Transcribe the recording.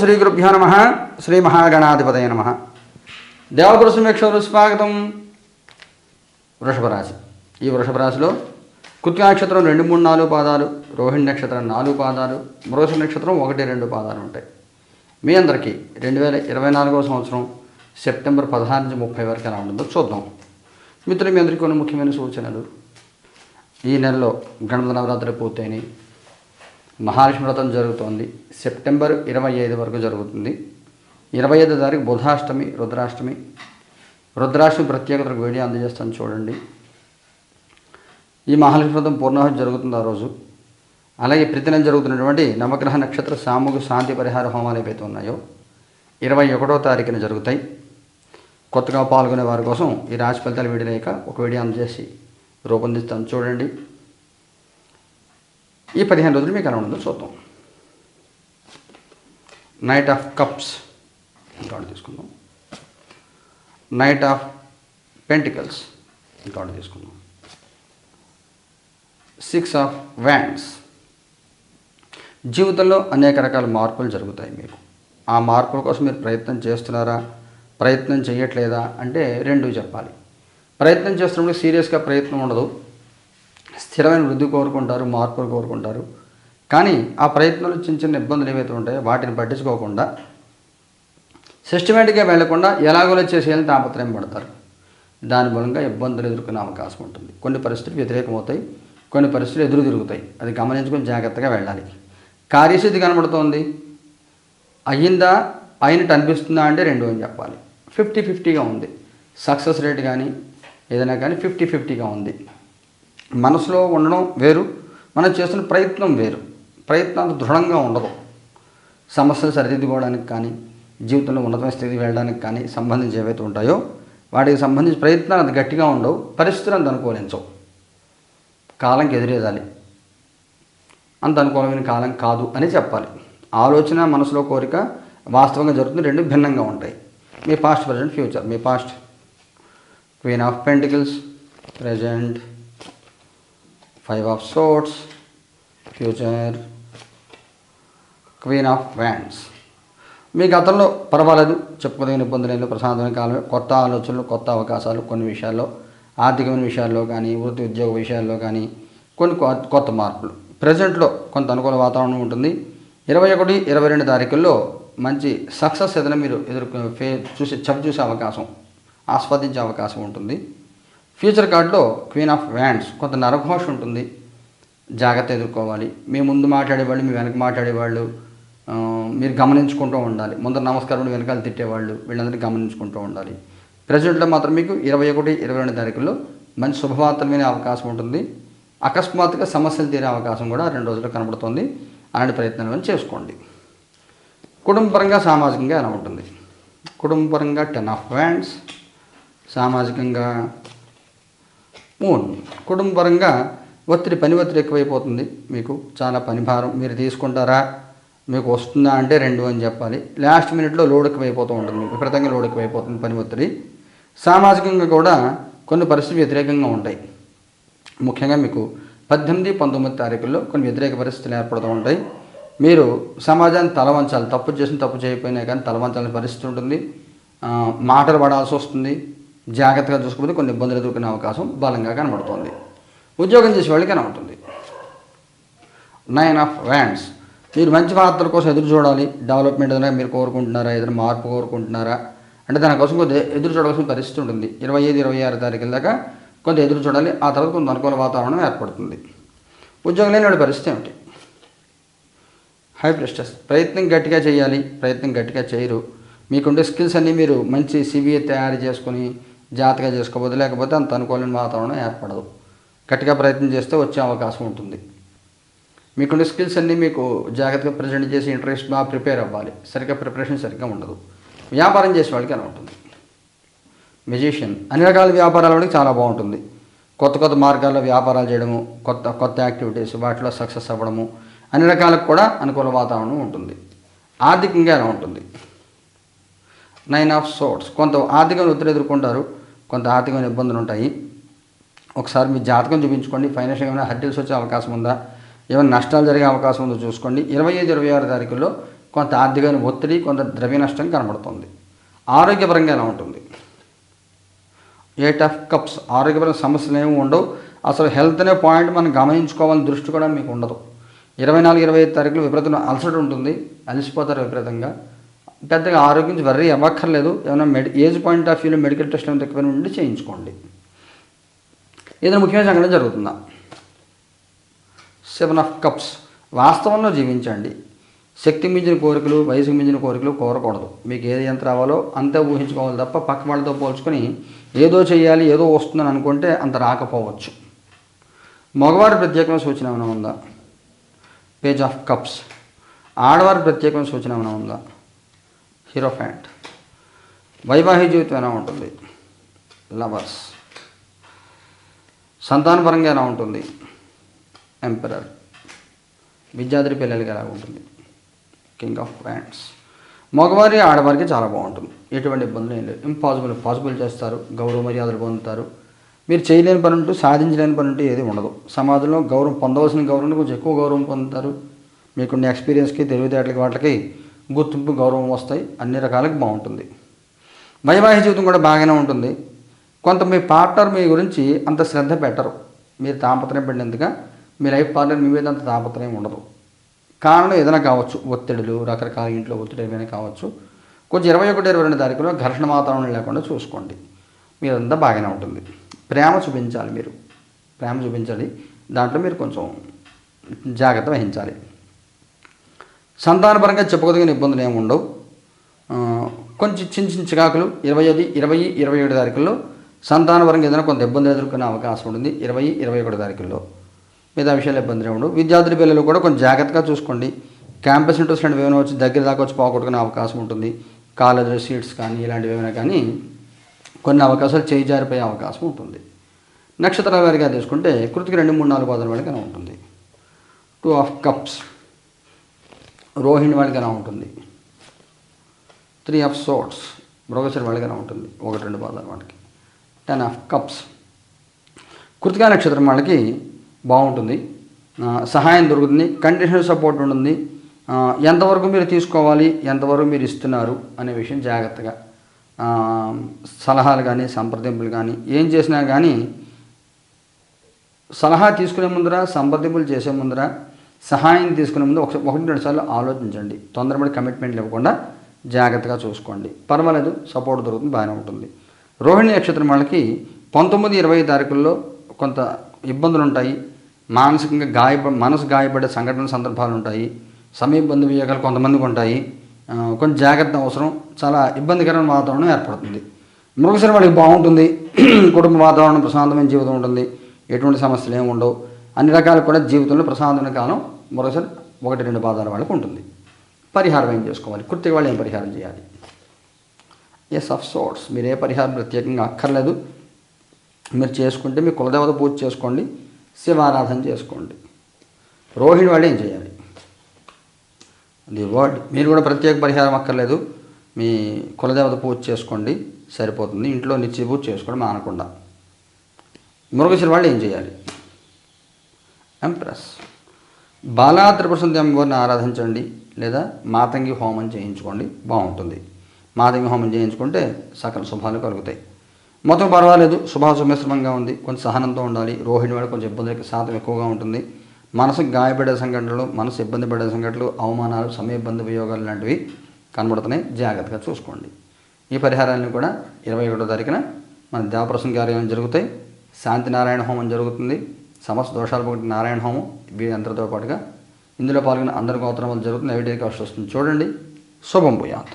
శ్రీ గురుభ్యో నమ. శ్రీ మహాగణాధిపతయ నమ. దేవపుర సమీక్షలు స్వాగతం. వృషభరాశి. ఈ వృషభరాశిలో కుత్తి నక్షత్రం రెండు మూడు నాలుగు పాదాలు రోహిణి నక్షత్రం నాలుగు పాదాలు మృగశ నక్షత్రం ఒకటి రెండు పాదాలు ఉంటాయి. మీ అందరికీ రెండు వేల ఇరవై నాలుగవ సంవత్సరం సెప్టెంబర్ పదహారు నుంచి ముప్పై వరకు ఎలా ఉంటుందో చూద్దాం. మిత్రులు మీ అందరికీ కొన్ని ముఖ్యమైన సూచనలు. ఈ నెలలో గణపతి నవరాత్రి పూర్తయినాయి. మహాలక్ష్మి వ్రతం జరుగుతోంది. సెప్టెంబర్ ఇరవై ఐదు వరకు జరుగుతుంది. ఇరవై ఐదు తారీఖు బుధాష్టమి రుద్రాష్టమి. రుద్రాష్టమి ప్రత్యేకతలకు వీడియో అందజేస్తాను చూడండి. ఈ మహాలక్ష్మి వ్రతం పూర్ణాహుతి జరుగుతుంది ఆ రోజు. అలాగే ప్రతినం జరుగుతున్నటువంటి నవగ్రహ నక్షత్ర సామూహిక శాంతి పరిహార హోమాలు ఏవైతే ఉన్నాయో ఇరవై ఒకటో తారీఖున జరుగుతాయి. కొత్తగా పాల్గొనే వారి కోసం ఈ రాశి ఫలితాలు వీడియో లేక ఒక వీడియో అందజేసి రూపొందిస్తాను చూడండి. ఈ పదిహేను రోజులు మీకు ఎలా ఉంటుందో చూద్దాం. నైట్ ఆఫ్ కప్స్ ఇంకోటి తీసుకుందాం. నైట్ ఆఫ్ పెంటికల్స్ ఇంకోటి తీసుకుందాం. సిక్స్ ఆఫ్ వ్యాండ్స్ జీవితంలో అనేక రకాల మార్పులు జరుగుతాయి మీకు. ఆ మార్పుల కోసం మీరు ప్రయత్నం చేస్తున్నారా? ప్రయత్నం చేయట్లేదా? అంటే రెండు చెప్పాలి. ప్రయత్నం చేస్తున్నప్పుడు సీరియస్గా ప్రయత్నం ఉండదు. స్థిరమైన వృద్ధి కోరుకుంటారు మార్పులు కోరుకుంటారు. కానీ ఆ ప్రయత్నంలో చిన్న చిన్న ఇబ్బందులు ఏవైతే ఉంటాయో వాటిని పట్టించుకోకుండా సిస్టమేటిక్గా వెళ్ళకుండా ఎలాగోలా చేసేయాలని తాపత్రయం పడతారు. దాని మూలంగా ఇబ్బందులు ఎదుర్కొనే అవకాశం ఉంటుంది. కొన్ని పరిస్థితులు వ్యతిరేకమవుతాయి కొన్ని పరిస్థితులు ఎదురు తిరుగుతాయి. అది గమనించుకొని జాగ్రత్తగా వెళ్ళాలి. కార్యసిద్ధి కనబడుతోంది. అయ్యిందా అయినట్టు అనిపిస్తుందా అంటే రెండు అని చెప్పాలి. ఫిఫ్టీ ఫిఫ్టీగా ఉంది. సక్సెస్ రేట్ కానీ ఏదైనా కానీ ఫిఫ్టీ ఫిఫ్టీగా ఉంది. మనసులో ఉండడం వేరు మనం చేస్తున్న ప్రయత్నం వేరు. ప్రయత్నం అంత దృఢంగా ఉండదు. సమస్యలు సరిదిద్దుకోవడానికి కానీ జీవితంలో ఉన్నతమైన స్థితికి వెళ్ళడానికి కానీ సంబంధించి ఏవైతే ఉంటాయో వాటికి సంబంధించి ప్రయత్నాలు అంత గట్టిగా ఉండవు పరిస్థితులు అంత అనుకూలించవు. కాలంకి ఎదురేదాలి. అంత అనుకూలమైన కాలం కాదు అని చెప్పాలి. ఆలోచన మనసులో కోరిక వాస్తవంగా జరుగుతుంది రెండు భిన్నంగా ఉంటాయి. మీ past present future me past queen of pentacles present five of swords future queen of wands మీ గతంలో పర్వాలేదు చెప్పుకోదగిన ఇబ్బందులు ప్రశాంతమైన కాలం కొత్త ఆలోచనలు కొత్త అవకాశాలు కొన్ని విషయాల్లో ఆర్థికమైన విషయాల్లో కానీ వృత్తి ఉద్యోగ విషయాల్లో కానీ కొన్ని కొత్త మార్పులు. ప్రజెంట్లో కొంత అనుకూల వాతావరణం ఉంటుంది. ఇరవై ఒకటి ఇరవై రెండు తారీఖుల్లో మంచి సక్సెస్ ఏదైనా మీరు ఎదుర్కొ ఫే చూసి చవి చూసే అవకాశం ఆస్వాదించే అవకాశం ఉంటుంది. ఫ్యూచర్ కార్డులో క్వీన్ ఆఫ్ వ్యాండ్స్ కొంత నరఘోష ఉంటుంది. జాగ్రత్త ఎదుర్కోవాలి. మీ ముందు మాట్లాడేవాళ్ళు మీ వెనక మాట్లాడేవాళ్ళు మీరు గమనించుకుంటూ ఉండాలి. ముందర నమస్కారం వెనకాల తిట్టేవాళ్ళు వీళ్ళందరినీ గమనించుకుంటూ ఉండాలి. ప్రజెంట్లో మాత్రం మీకు ఇరవై ఒకటి ఇరవై రెండు తారీఖుల్లో మంచి శుభవార్తలు వినే అవకాశం ఉంటుంది. అకస్మాత్తుగా సమస్యలు తీరే అవకాశం కూడా రెండు రోజుల్లో కనబడుతుంది. అలాంటి ప్రయత్నాలు చేసుకోండి. కుటుంబపరంగా సామాజికంగా ఎలా ఉంటుంది? కుటుంబపరంగా టెన్ ఆఫ్ వ్యాండ్స్ సామాజికంగా మూన్ కుటుంబపరంగా ఒత్తిడి పని ఒత్తిడి ఎక్కువైపోతుంది. మీకు చాలా పని భారం. మీరు తీసుకుంటారా? మీకు వస్తుందా అంటే రెండు అని చెప్పాలి. లాస్ట్ మినిట్లో లోడ్ ఎక్కువైపోతూ ఉంటుంది. విపరీతంగా లోడ్ ఎక్కువైపోతుంది పని ఒత్తిడి. సామాజికంగా కూడా కొన్ని పరిస్థితులు వ్యతిరేకంగా ఉంటాయి. ముఖ్యంగా మీకు పద్దెనిమిది పంతొమ్మిది తారీఖుల్లో కొన్ని వ్యతిరేక పరిస్థితులు ఏర్పడుతూ ఉంటాయి. మీరు సమాజాన్ని తలవంచాలి. తప్పు చేసిన తప్పు చేయకపోయినా కానీ తలవంచాల్సిన పరిస్థితి ఉంటుంది. మాటలు పడాల్సి వస్తుంది. జాగ్రత్తగా చూసుకుంటే కొన్ని ఇబ్బందులు ఎదుర్కొనే అవకాశం బలంగా కనబడుతుంది. ఉద్యోగం చేసే వాళ్ళకి కనబడుతుంది. నైన్ ఆఫ్ వ్యాండ్స్ మీరు మంచి వార్తల కోసం ఎదురు చూడాలి. డెవలప్మెంట్ ఏదైనా మీరు కోరుకుంటున్నారా? ఏదైనా మార్పు కోరుకుంటున్నారా? అంటే దానికోసం కొద్దిగా ఎదురు చూడాల్సిన పరిస్థితి ఉంటుంది. ఇరవై ఐదు ఇరవై ఆరు తారీఖుల దాకా కొంత ఎదురు చూడాలి. ఆ తర్వాత కొంత అనుకూల వాతావరణం ఏర్పడుతుంది. ఉద్యోగం లేని పరిస్థితి ఏమిటి? హై ప్రెస్టర్స్ ప్రయత్నం గట్టిగా చేయాలి. ప్రయత్నం గట్టిగా చేయరు. మీకుండే స్కిల్స్ అన్నీ మీరు మంచి సివిఏ తయారు చేసుకొని జాగ్రత్తగా చేసుకోబోదు లేకపోతే అంత అనుకూలమైన వాతావరణం ఏర్పడదు. గట్టిగా ప్రయత్నం చేస్తే వచ్చే అవకాశం ఉంటుంది. మీకున్న స్కిల్స్ అన్నీ మీకు జాగ్రత్తగా ప్రజెంట్ చేసి ఇంట్రెస్ట్ బాగా ప్రిపేర్ అవ్వాలి. సరిగ్గా ప్రిపరేషన్ సరిగ్గా ఉండదు. వ్యాపారం చేసే వాళ్ళకి అలా ఉంటుంది. మెజిషియన్ అన్ని రకాల వ్యాపారాల వాడికి చాలా బాగుంటుంది. కొత్త కొత్త మార్గాల్లో వ్యాపారాలు చేయడము కొత్త కొత్త యాక్టివిటీస్ వాటిలో సక్సెస్ అవ్వడము అన్ని రకాలకు కూడా అనుకూల వాతావరణం ఉంటుంది. ఆర్థికంగా ఎలా ఉంటుంది? నైన్ ఆఫ్ సోర్ట్స్ కొంత ఆర్థికంగా ఒత్తిడి ఎదుర్కొంటారు. కొంత ఆర్థికమైన ఇబ్బందులు ఉంటాయి. ఒకసారి మీ జాతకం చూపించుకోండి. ఫైనాన్షియల్ ఏమైనా హర్డిల్స్ వచ్చే అవకాశం ఉందా? ఏమైనా నష్టాలు జరిగే అవకాశం ఉందో చూసుకోండి. ఇరవై ఐదు ఇరవై ఆరు తారీఖుల్లో కొంత ఆర్థికమైన ఒత్తిడి కొంత ద్రవ్య నష్టం కనబడుతుంది. ఆరోగ్యపరంగా ఎలా ఉంటుంది? ఎయిట్ ఆఫ్ కప్స్ ఆరోగ్యపరమైన సమస్యలు ఏమి ఉండవు. అసలు హెల్త్ అనే పాయింట్ మనం గమనించుకోవాలని దృష్టి కూడా మీకు ఉండదు. ఇరవై నాలుగు ఇరవై ఐదు తారీఖులు విపరీతమైన అలసట ఉంటుంది. అలసిపోతారు విపరీతంగా. పెద్దగా ఆరోగ్యం వర్రీ అవ్వక్కర్లేదు. ఏమైనా మెడి ఏజ్ పాయింట్ ఆఫ్ వ్యూలో మెడికల్ టెస్ట్ ఏమైనా తక్కువ ఉండి చేయించుకోండి. ఏదైనా ముఖ్యమైన సంఘటన జరుగుతుందా? Seven of cups. వాస్తవంలో జీవించండి. శక్తి మించిన కోరికలు వయసుకు మించిన కోరికలు కోరకూడదు. మీకు ఏది ఎంత రావాలో అంతే ఊహించుకోవాలి తప్ప పక్క వాళ్ళతో పోల్చుకొని ఏదో చేయాలి ఏదో వస్తుందని అనుకుంటే అంత రాకపోవచ్చు. మగవారి ప్రత్యేకమైన సూచన ఏమైనా ఉందా? Page of cups. ఆడవారి ప్రత్యేకమైన సూచన ఏమైనా ఉందా? Hierophant. వైవాహిక జీవితం ఎలా ఉంటుంది? లవర్స్. సంతానపరంగా ఎలా ఉంటుంది? ఎంపరర్ విద్యార్థి పిల్లలకి ఎలా ఉంటుంది? కింగ్ ఆఫ్ ప్యాంట్స్ మగవారి ఆడవారికి చాలా బాగుంటుంది. ఎటువంటి ఇబ్బందులు ఏం లేదు. ఇంపాసిబుల్ పాసిబుల్ చేస్తారు. గౌరవ మర్యాదలు పొందుతారు. మీరు చేయలేని పని ఉంటూ సాధించలేని పని ఉంటూ ఏది ఉండదు. సమాజంలో గౌరవం పొందవలసిన గౌరవం కొంచెం ఎక్కువ గౌరవం పొందుతారు. మీకున్న ఎక్స్పీరియన్స్కి తెలివితేటలకి వాటికి గుర్తింపు గౌరవం వస్తాయి. అన్ని రకాలకి బాగుంటుంది. వైవాహిక జీవితం కూడా బాగానే ఉంటుంది. కొంత మీ పార్ట్నర్ మీ గురించి అంత శ్రద్ధ పెట్టరు. మీరు తాపత్రయం పడినందుగా మీ లైఫ్ పార్ట్నర్ మీ మీద అంత తాపత్రయం ఉండదు. కారణం ఏదైనా కావచ్చు. ఒత్తిడులు రకరకాల ఇంట్లో ఒత్తిడి ఏమైనా కావచ్చు. కొంచెం ఇరవై ఒకటి ఇరవై రెండు తారీఖులో ఘర్షణ వాతావరణం లేకుండా చూసుకోండి. మీరంతా బాగానే ఉంటుంది. ప్రేమ చూపించాలి మీరు. ప్రేమ చూపించాలి. దాంట్లో మీరు కొంచెం జాగ్రత్త వహించాలి. సంతానపరంగా చెప్పుకోదగిన ఇబ్బందులు ఏమి ఉండవు. కొంచెం చిన్న చిన్న చికాకులు ఇరవై ఐదు ఇరవై ఇరవై ఏడు తారీఖుల్లో సంతానపరంగా ఏదైనా కొంత ఇబ్బందులు ఎదుర్కొనే అవకాశం ఉంటుంది ఇరవై ఇరవై ఒకటి తారీఖుల్లో. మిగతా విషయాలు ఇబ్బందులు ఉండవు. విద్యార్థుల పిల్లలు కూడా కొంచెం జాగ్రత్తగా చూసుకోండి. క్యాంపస్ ఇంట్రెస్ట్ లాంటివి ఏమైనా వచ్చి దగ్గర దాకా వచ్చి పోగొట్టుకునే అవకాశం ఉంటుంది. కాలేజీలో సీట్స్ కానీ ఇలాంటివి ఏమైనా కానీ కొన్ని అవకాశాలు చేయి జారిపోయే అవకాశం ఉంటుంది. నక్షత్రాల వారిగా తీసుకుంటే కృతికి రెండు మూడు నాలుగు పదల వరకు ఉంటుంది. టూ ఆఫ్ కప్స్ రోహిణి వాళ్ళకి ఎలా ఉంటుంది. త్రీ ఆఫ్ సోట్స్ మృగశిర వాళ్ళకి ఎలా ఉంటుంది. ఒకటి రెండు పాదాల వాళ్ళకి. టెన్ ఆఫ్ కప్స్ కృతికా నక్షత్రం వాళ్ళకి బాగుంటుంది. సహాయం దొరుకుతుంది. కండిషనల్ సపోర్ట్ ఉంటుంది. ఎంతవరకు మీరు తీసుకోవాలి ఎంతవరకు మీరు ఇస్తున్నారు అనే విషయం జాగ్రత్తగా సలహాలు కానీ సంప్రదింపులు కానీ ఏం చేసినా కానీ సలహా తీసుకునే ముందర సంప్రదింపులు చేసే ముందర సహాయం తీసుకునే ముందు ఒక ఒకటి రెండు సార్లు ఆలోచించండి. తొందరపడి కమిట్మెంట్లు ఇవ్వకుండా జాగ్రత్తగా చూసుకోండి. పర్వాలేదు సపోర్ట్ దొరుకుతుంది బాగానే ఉంటుంది. రోహిణి నక్షత్రం వాళ్ళకి పంతొమ్మిది ఇరవై తారీఖుల్లో కొంత ఇబ్బందులు ఉంటాయి. మానసికంగా గాయప మనసు గాయపడే సంఘటన సందర్భాలు ఉంటాయి. సమీప బంధు వియోగాలు కొంతమందికి ఉంటాయి. కొంచెం జాగ్రత్త అవసరం. చాలా ఇబ్బందికరమైన వాతావరణం ఏర్పడుతుంది. మృగశిర వాళ్ళకి బాగుంటుంది. కుటుంబ వాతావరణం ప్రశాంతమైన జీవితం ఉంటుంది. ఎటువంటి సమస్యలు ఏమి ఉండవు. అన్ని రకాలు కూడా జీవితంలో ప్రశాంతమైన కాలం మరోసారి ఒకటి రెండు పాదాల వాళ్ళకి ఉంటుంది. పరిహారం ఏం చేసుకోవాలి? కృత్తిక వాళ్ళు ఏం పరిహారం చేయాలి? ఎస్ ఆఫ్ సోర్ట్స్ మీరు ఏ పరిహారం ప్రత్యేకంగా అక్కర్లేదు. మీరు చేసుకుంటే మీ కులదేవత పూజ చేసుకోండి శివారాధన చేసుకోండి. రోహిణి వాళ్ళు ఏం చేయాలి? ది వర్డ్ మీరు కూడా ప్రత్యేక పరిహారం అక్కర్లేదు. మీ కులదేవత పూజ చేసుకోండి సరిపోతుంది. ఇంట్లో నిత్య పూజ చేసుకోవడం మానకుండా. మృగశిర వాళ్ళు ఏం చేయాలి? ఎంప్రెస్ బాలా త్రిపురసుంది అమ్మవారిని ఆరాధించండి లేదా మాతంగి హోమం చేయించుకోండి బాగుంటుంది. మాతంగి హోమం చేయించుకుంటే సకల శుభాలు కలుగుతాయి. మొత్తం పర్వాలేదు శుభాశుమిశ్రమంగా ఉంది కొంచెం సహనంతో ఉండాలి. రోహిణి వాడు కొంచెం ఇబ్బందులకి శాతం ఎక్కువగా ఉంటుంది. మనసుకు గాయపడే సంఘటనలు మనసు ఇబ్బంది పడే సంఘటనలు అవమానాలు సమయ ఇబ్బంది వియోగాలు లాంటివి కనబడుతున్నాయి. జాగ్రత్తగా చూసుకోండి. ఈ పరిహారాలను కూడా ఇరవై ఒకటో తారీఖున మన దేవప్రసంగ కార్యాలయం జరుగుతాయి. శాంతి నారాయణ హోమం జరుగుతుంది. సమస్త దోషాలు పోగొట్టిన నారాయణ హోమం వీరందరితో పాటుగా ఇందులో పాల్గొన్న అందరి గోత్రములు వల్ల జరుగుతుంది ఎవరి వస్తుంది. చూడండి. శుభం భూయాత్.